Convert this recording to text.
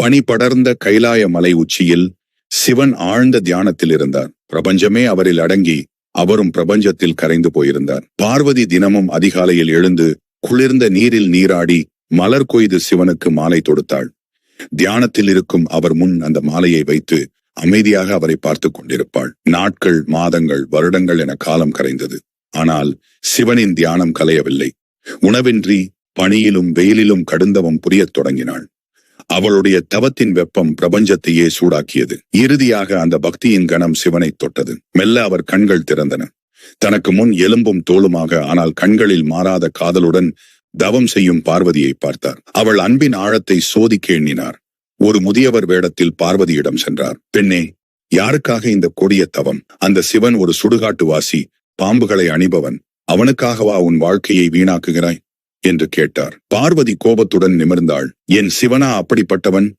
பனி படர்ந்த கைலாய மலை உச்சியில் சிவன் ஆழ்ந்த தியானத்தில் இருந்தார். பிரபஞ்சமே அவரில் அடங்கி அவரும் பிரபஞ்சத்தில் கரைந்து போயிருந்தார். பார்வதி தினமும் அதிகாலையில் எழுந்து குளிர்ந்த நீரில் நீராடி மலர் கொய்து சிவனுக்கு மாலை தொடுத்தாள். தியானத்தில் இருக்கும் அவர் முன் அந்த மாலையை வைத்து அமைதியாக அவரை பார்த்துக் கொண்டிருப்பாள். நாட்கள் மாதங்கள் வருடங்கள் என காலம் கரைந்தது. ஆனால் சிவனின் தியானம் கலையவில்லை. உணவின்றி பனியிலும் வெயிலிலும் கடுந்தவம் புரியத் தொடங்கினாள். அவளுடைய தவத்தின் வெப்பம் பிரபஞ்சத்தையே சூடாக்கியது. இறுதியாக அந்த பக்தியின் கணம் சிவனை தொட்டது. மெல்ல அவர் கண்கள் திறந்தன. தனக்கு முன் எலும்பும் தோளுமாக ஆனால் கண்களில் மாறாத காதலுடன் தவம் செய்யும் பார்வதியை பார்த்தார். அவள் அன்பின் ஆழத்தை சோதிக்க எண்ணினார். ஒரு முதியவர் வேடத்தில் பார்வதியிடம் சென்றார். பெண்ணே யாருக்காக இந்த கொடிய தவம்? அந்த சிவன் ஒரு சுடுகாட்டு வாசி பாம்புகளை அணிபவன். அவனுக்காகவா உன் வாழ்க்கையை வீணாக்குகிறாய்? என்று கேட்டார். பார்வதி கோபத்துடன் நிமிர்ந்தாள். என் சிவனா அப்படிப்பட்டவன்?